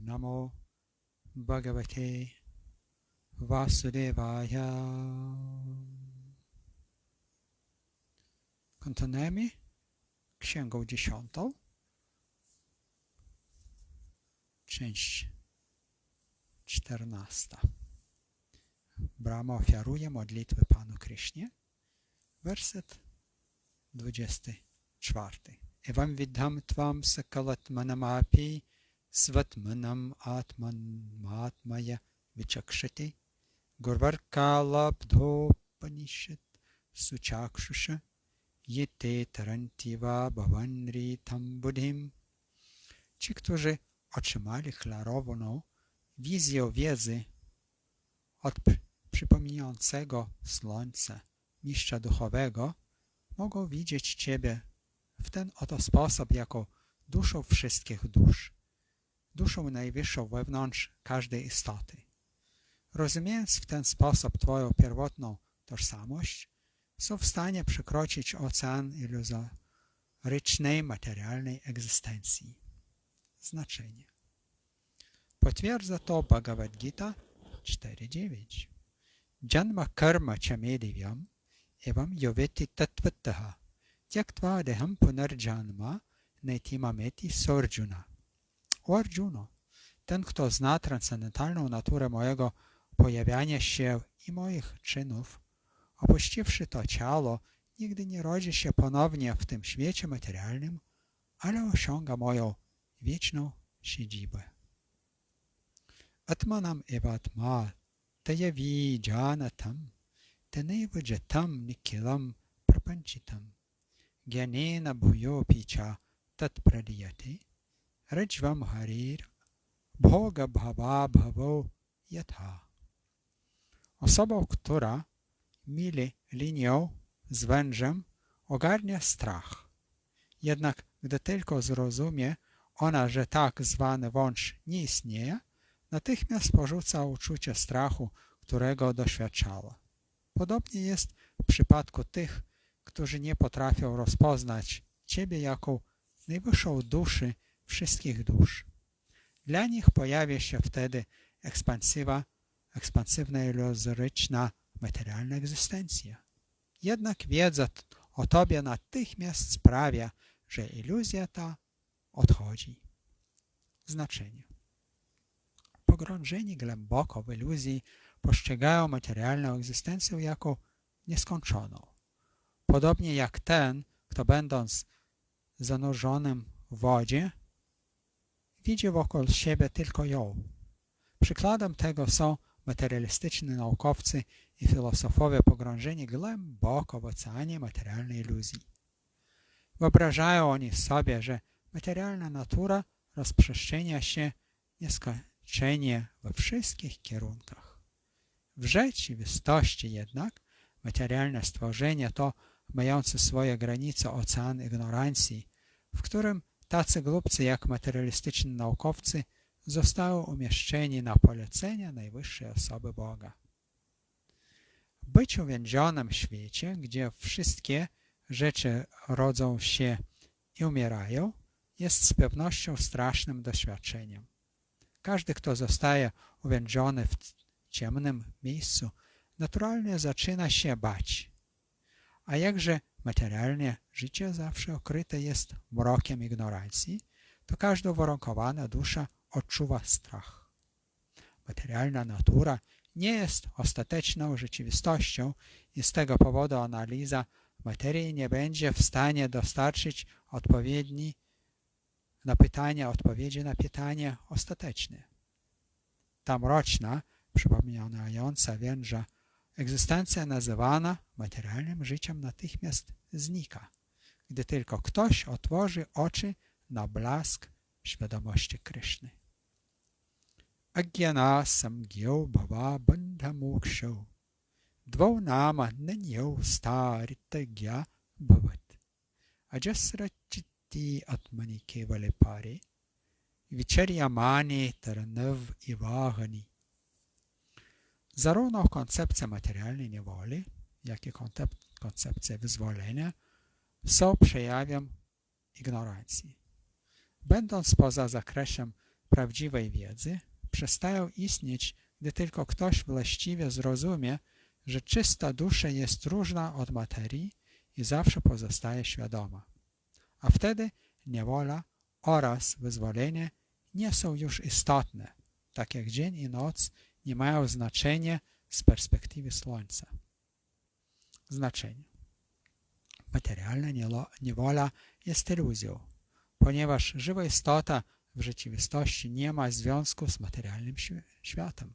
Namo Bhagavate Vasudevaya. Kontynuujemy Księgą Dziesiątą, część czternasta. Brahma ofiaruje modlitwy Panu Krysznie, werset dwudziesty czwarty. Evam vidham tvam sakalatmanamapi svatmanam atmanmatmaya vichakshati gurvarkalabdhopanishit suchakshusha yete tarantiva bhavanritam buddhim. Ci, którzy otrzymali klarowną wizję wiedzy od przypominającego słońce mistrza duchowego, mogą widzieć Ciebie w ten oto sposób jako duszą wszystkich dusz, duszą najwyższą wewnątrz każdej istoty. Rozumiejąc w ten sposób Twoją pierwotną tożsamość, są w stanie przekroczyć ocean iluzorycznej, materialnej egzystencji. Znaczenie. Potwierdza to Bhagavad Gita 4.9. Janma karma chamedivyam evam yoveti tatvataha tyaktva deham punarjanma netimameti sorjuna. O Arjuno, ten, kto zna transcendentalną naturę mojego pojawiania się i moich czynów, opuściwszy to ciało, nigdy nie rodzi się ponownie w tym świecie materialnym, ale osiąga moją wieczną siedzibę. Atmanam evatma tayavi janatam taneva jatam nikilam prapanchitam tatpradiyate rajvam harir bhoga bhava bhavo yatha. Osobą, która mili linią z wężem, ogarnia strach. Jednak gdy tylko zrozumie ona, że tak zwany wąż nie istnieje, natychmiast porzuca uczucie strachu, którego doświadczała. Podobnie jest w przypadku tych, którzy nie potrafią rozpoznać Ciebie jako najwyższą duszy wszystkich dusz. Dla nich pojawia się wtedy ekspansywa, ekspansywna iluzoryczna materialna egzystencja. Jednak wiedza o Tobie natychmiast sprawia, że iluzja ta odchodzi. Znaczenie. Pogrążeni głęboko w iluzji postrzegają materialną egzystencję jako nieskończoną. Podobnie jak ten, kto będąc zanurzonym w wodzie, widzi wokół siebie tylko ją. Przykładem tego są materialistyczni naukowcy i filozofowie pogrążeni głęboko w oceanie materialnej iluzji. Wyobrażają oni sobie, że materialna natura rozprzestrzenia się nieskończenie we wszystkich kierunkach. W rzeczywistości jednak materialne stworzenie to mające swoje granice ocean ignorancji, w którym tacy głupcy jak materialistyczni naukowcy zostały umieszczeni na polecenie najwyższej osoby Boga. Być uwięzionym w świecie, gdzie wszystkie rzeczy rodzą się i umierają, jest z pewnością strasznym doświadczeniem. Każdy, kto zostaje uwięziony w ciemnym miejscu, naturalnie zaczyna się bać. A jakże materialnie życie zawsze okryte jest mrokiem ignorancji, to każda uwarunkowana dusza odczuwa strach. Materialna natura nie jest ostateczną rzeczywistością i z tego powodu analiza materii nie będzie w stanie dostarczyć odpowiedni na pytanie, odpowiedzi na pytanie ostateczne. Ta mroczna, przypominająca węża egzystencja nazywana materialnym życiem natychmiast znika, gdy tylko ktoś otworzy oczy na blask świadomości Kryszny. Agyana samgyo bhava bandha moksho dvau nama nanyo staritagya bhavat ajasrachitti atmani kevale pare vicharyamani taranav ivahani Zarówno koncepcja materialnej niewoli, jak i koncepcja wyzwolenia są przejawem ignorancji. będąc poza zakresem prawdziwej wiedzy, przestają istnieć, gdy tylko ktoś właściwie zrozumie, że czysta dusza jest różna od materii i zawsze pozostaje świadoma. A wtedy niewola oraz wyzwolenie nie są już istotne, tak jak dzień i noc nie mają znaczenia z perspektywy Słońca. Znaczenie. Materialna niewola jest iluzją, ponieważ żywa istota w rzeczywistości nie ma związku z materialnym światem.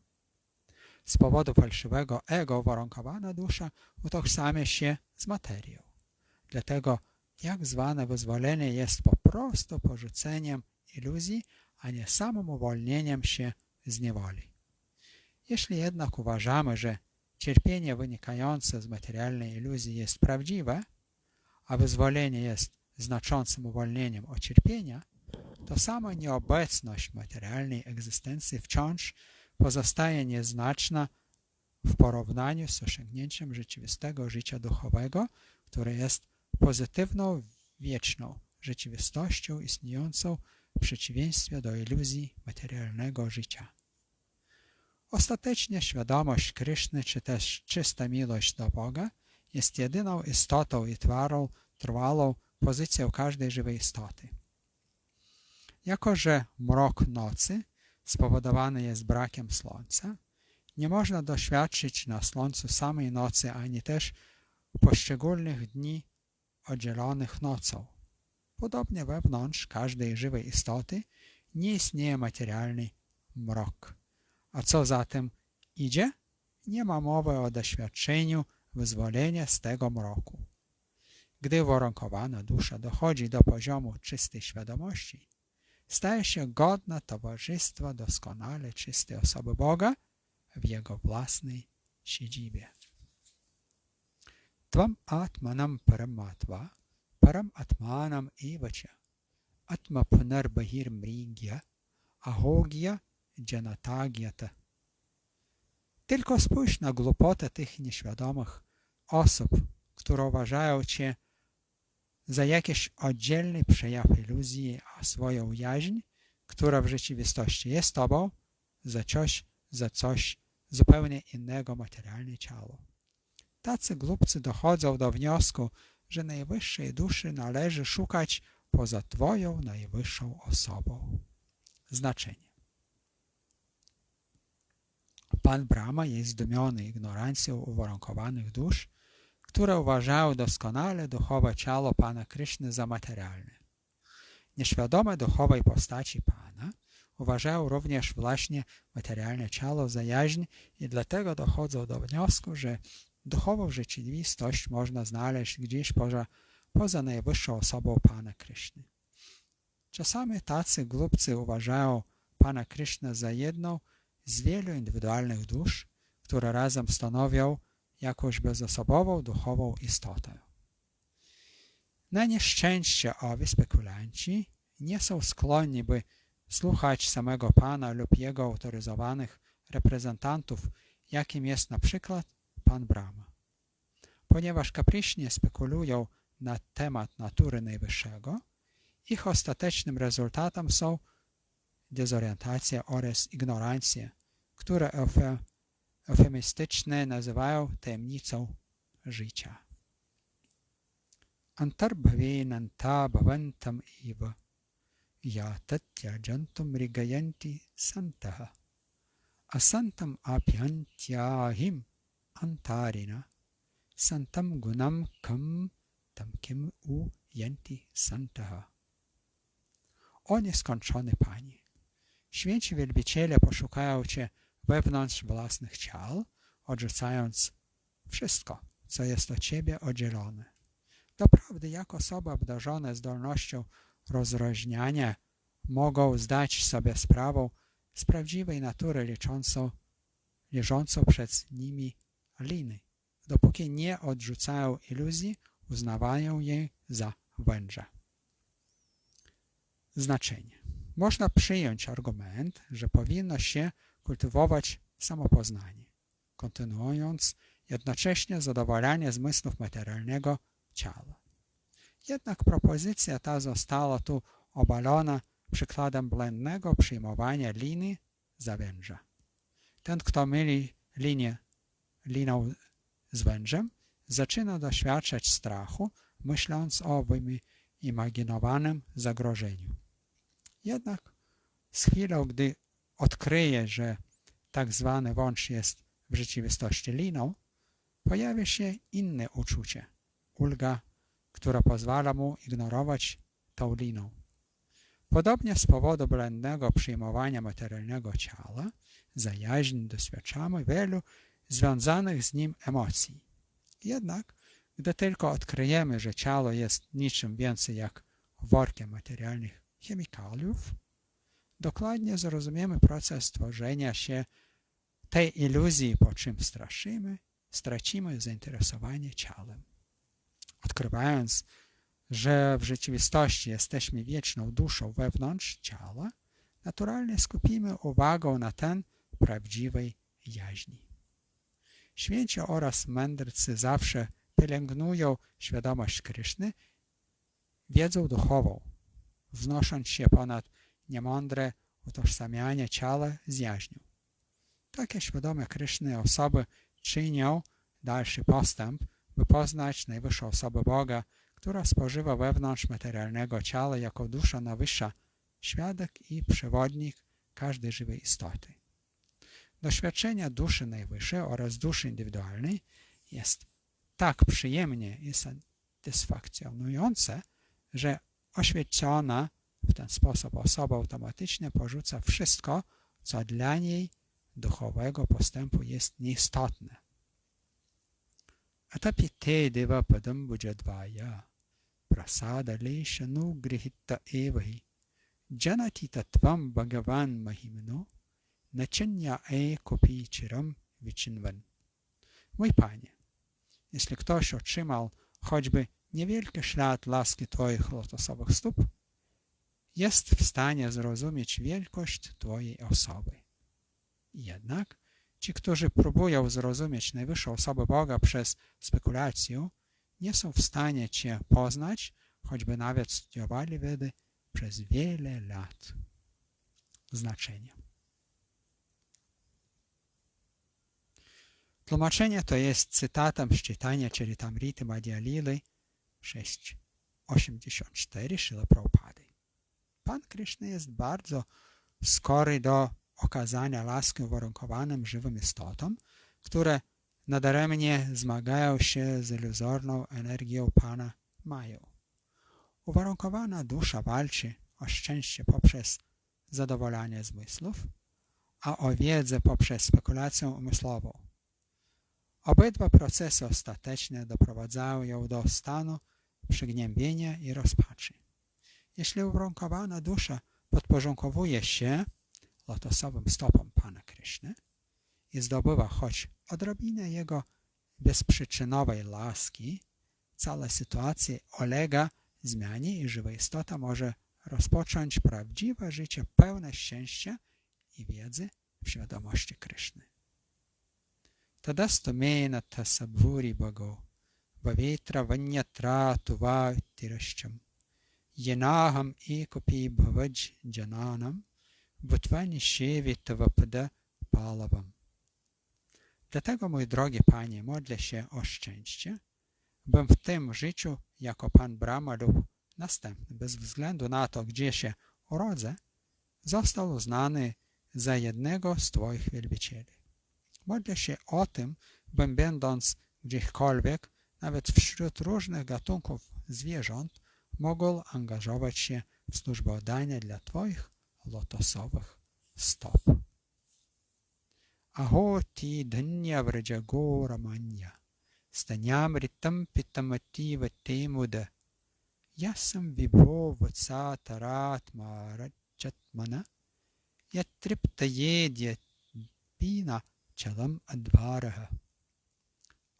Z powodu fałszywego ego warunkowana dusza utożsamia się z materią. Dlatego tak zwane wyzwolenie jest po prostu porzuceniem iluzji, a nie samym uwolnieniem się z niewoli. Jeśli jednak uważamy, że cierpienie wynikające z materialnej iluzji jest prawdziwe, a wyzwolenie jest znaczącym uwolnieniem od cierpienia, to sama nieobecność materialnej egzystencji wciąż pozostaje nieznaczna w porównaniu z osiągnięciem rzeczywistego życia duchowego, które jest pozytywną, wieczną rzeczywistością istniejącą w przeciwieństwie do iluzji materialnego życia. Ostatecznie świadomość Kryszny, czy też czysta miłość do Boga jest jedyną istotą i twarą, trwałą pozycją każdej żywej istoty. Jako, że mrok nocy spowodowany jest brakiem słońca, nie można doświadczyć na słońcu samej nocy, ani też poszczególnych dni oddzielonych nocą. Podobnie wewnątrz każdej żywej istoty nie istnieje materialny mrok. A co za tym idzie? Nie ma mowy o doświadczeniu wyzwolenia z tego mroku. Gdy warunkowana dusza dochodzi do poziomu czystej świadomości, staje się godna towarzystwa doskonale czystej osoby Boga w Jego własnej siedzibie. Tvam atmanam paramatva param atmanam evacha atma punar bahir mrigya ahogya janatagyata. Tylko spójrz na głupotę tych nieświadomych osób, które uważają Cię za jakiś oddzielny przejaw iluzji, a swoją jaźń, która w rzeczywistości jest Tobą, za coś, za coś zupełnie innego materialne ciało. Tacy głupcy dochodzą do wniosku, że najwyższej duszy należy szukać poza Twoją najwyższą osobą. Znaczenie. Pan Brahma jest zdumiony ignorancją uwarunkowanych dusz, które uważają doskonale duchowe ciało Pana Kryszny za materialne. Nieświadome duchowej postaci Pana uważają również właśnie materialne ciało za jaźń i dlatego dochodzą do wniosku, że duchową rzeczywistość można znaleźć gdzieś poza, poza najwyższą osobą Pana Kryszny. Czasami tacy głupcy uważają Pana Krysznę za jedną z wielu indywidualnych dusz, które razem stanowią jakąś bezosobową duchową istotę. Na nieszczęście owi spekulanci nie są skłonni, by słuchać samego Pana lub Jego autoryzowanych reprezentantów, jakim jest na przykład Pan Brahma. Ponieważ kapryśnie spekulują na temat natury Najwyższego, ich ostatecznym rezultatem są dezorientacja oraz ignorancja, które eufemistyczne nazywają tajemnicą życia. Antarbhavenanta bhavantam eva ya tatyajantum rigayanti santaha asantam apyantyahim antarina santam gunam kam tam kim u yanti santaha. O nieskończony Panie, święci wielbiciele poszukają Cię wewnątrz własnych ciał, odrzucając wszystko, co jest od Ciebie oddzielone. Doprawdy, jak osoby obdarzone zdolnością rozróżniania mogą zdać sobie sprawę z prawdziwej natury liczącą, leżącą przed nimi liny. Dopóki nie odrzucają iluzji, uznawają jej za węże. Znaczenie. Można przyjąć argument, że powinno się kultywować samopoznanie, kontynuując jednocześnie zadowalanie zmysłów materialnego ciała. Jednak propozycja ta została tu obalona przykładem błędnego przyjmowania liny za węża. Ten, kto myli linię liną z wężem, zaczyna doświadczać strachu, myśląc o wyimaginowanym zagrożeniu. Jednak z chwilą, gdy odkryje, że tak zwany wąż jest w rzeczywistości liną, pojawia się inne uczucie, ulga, która pozwala mu ignorować tą liną. Podobnie z powodu błędnego przyjmowania materialnego ciała, zajaźń doświadczamy wielu związanych z nim emocji. Jednak, gdy tylko odkryjemy, że ciało jest niczym więcej jak workiem materialnych chemikaliów, dokładnie zrozumiemy proces tworzenia się tej iluzji, po czym straszymy, stracimy zainteresowanie ciałem. Odkrywając, że w rzeczywistości jesteśmy wieczną duszą wewnątrz ciała, naturalnie skupimy uwagę na ten prawdziwej jaźni. Święci oraz mędrcy zawsze pielęgnują świadomość Kryszny wiedzą duchową, wznosząc się ponad niemądre utożsamianie ciała z jaźnią. Takie świadome Kryszny osoby czynią dalszy postęp, by poznać najwyższą osobę Boga, która spożywa wewnątrz materialnego ciała jako dusza najwyższa, świadek i przewodnik każdej żywej istoty. Doświadczenia duszy najwyższej oraz duszy indywidualnej jest tak przyjemnie i satysfakcjonujące, że oświecona w ten sposób osoba automatycznie porzuca wszystko, co dla niej duchowego postępu jest nieistotne. Atapite deva padam bujadvaya prasada leshanu grihita evahi janati tatvam bhagavan mahimno naczynia e kupi chiram vichinvan. Mój Panie, jeśli ktoś otrzymał choćby niewielki ślad laski Twoich lotosowych stóp, jest w stanie zrozumieć wielkość Twojej osoby. Jednak ci, którzy próbują zrozumieć najwyższą osobę Boga przez spekulację, nie są w stanie Cię poznać, choćby nawet studiowali Wedy przez wiele lat. Znaczenie. Tłumaczenie to jest cytatem z czytania Charitamrity Madhya Lily 6.84 Srila. Pan Krishna jest bardzo skory do okazania łaski uwarunkowanym żywym istotom, które nadaremnie zmagają się z iluzorną energią Pana Mają. Uwarunkowana dusza walczy o szczęście poprzez zadowolanie zmysłów, a o wiedzę poprzez spekulację umysłową. Obydwa procesy ostateczne doprowadzają ją do stanu przygnębienia i rozpaczy. Jeśli uwarunkowana dusza podporządkowuje się lotosowym stopom Pana Kryszny i zdobywa choć odrobinę Jego bezprzyczynowej laski, cała sytuacja ulega zmianie i żywa istota może rozpocząć prawdziwe życie pełne szczęścia i wiedzy w świadomości Kryszny. Tadastu mena tasabhuri bhago bhavitra vanyatra tuva tirashcham yenaham ekopi bhavaj jananam Butwani siebie Tavapada Palavam. Dlatego, mój drogi Panie, modlę się o szczęście, bym w tym życiu, jako Pan Brahma lub następny, bez względu na to, gdzie się urodzę, został uznany za jednego z Twoich wielbicieli. Modlę się o tym, bym będąc gdziekolwiek, nawet wśród różnych gatunków zwierząt, mogą angażować się w służboddanie dla Twoich lotosowych stop. Aho ti dhanya vrajago ramanya, stanyam ritam pitamativa temuda, yasam vibho vatsatarat marachatmana, yatriptayedya pina chalam advaraha.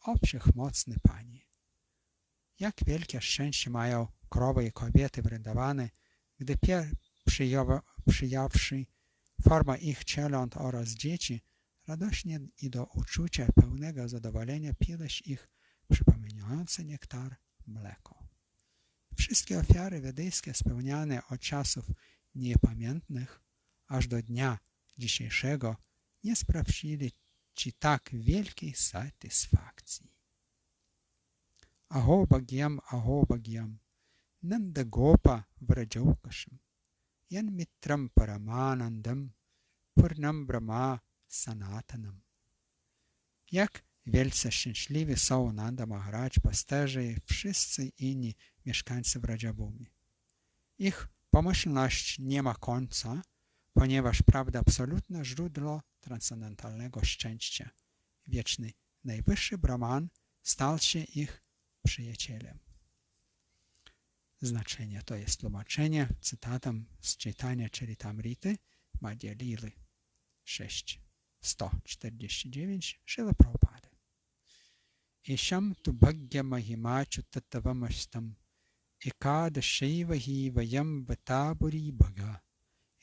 Obszechmocny Panie, jak wielkie szczęście mają krowy i kobiety wrędowane, gdy pier przyjawszy forma ich cieląt oraz dzieci, radośnie i do uczucia pełnego zadowolenia pileś ich przypominające nektar mleko. Wszystkie ofiary wedyjskie spełniane od czasów niepamiętnych aż do dnia dzisiejszego nie sprawili ci tak wielkiej satysfakcji. Aho Bhagyam, Aho Bhagyam, Vrajaukasham, Yan Mitram Paramanandam, Purnam Brahma Sanatanam. Jak wielce szczęśliwi są Nanda Maharaj, pasterze i wszyscy inni mieszkańcy Vrajabhumi. Ich pomyślność nie ma końca, ponieważ prawda absolutna źródło transcendentalnego szczęścia. Wieczny najwyższy Brahman stał się ich przyjacielem. Znaczenie to jest tłumaczenie cytatem z czytania Charitamrity Madhya Lily 6, 149 Srila Prabhupada. Isham tu bhagya mahimachu tattavamastam ekadashaiva hi vayam vataburi bhaga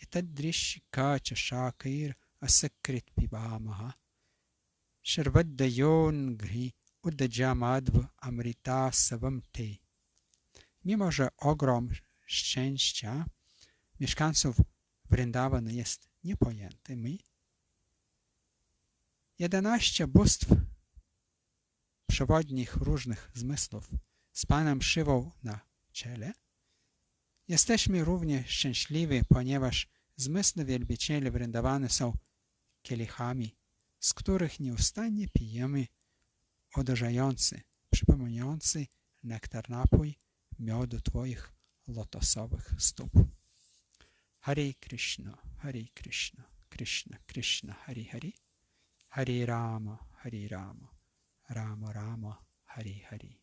etadrishika cha shakair asakrit pibamaha sharvadayon gri udajamadv amrita savam te. Mimo, że ogrom szczęścia mieszkańców Vrindavan jest niepojęty, my jedenaście bóstw przewodnich różnych zmysłów z Panem Szywą na czele, jesteśmy równie szczęśliwi, ponieważ zmysły wielbicieli Vrindavany są kielichami, z których nieustannie pijemy odurzający, przypominający nektar napój мьоду твоїх лотосових стоп. Харі Кришна, Харі Кришна, Кришна, Кришна, Харі Харі, Харі Рама, Харі Рама, Рама Рама, Харі Харі.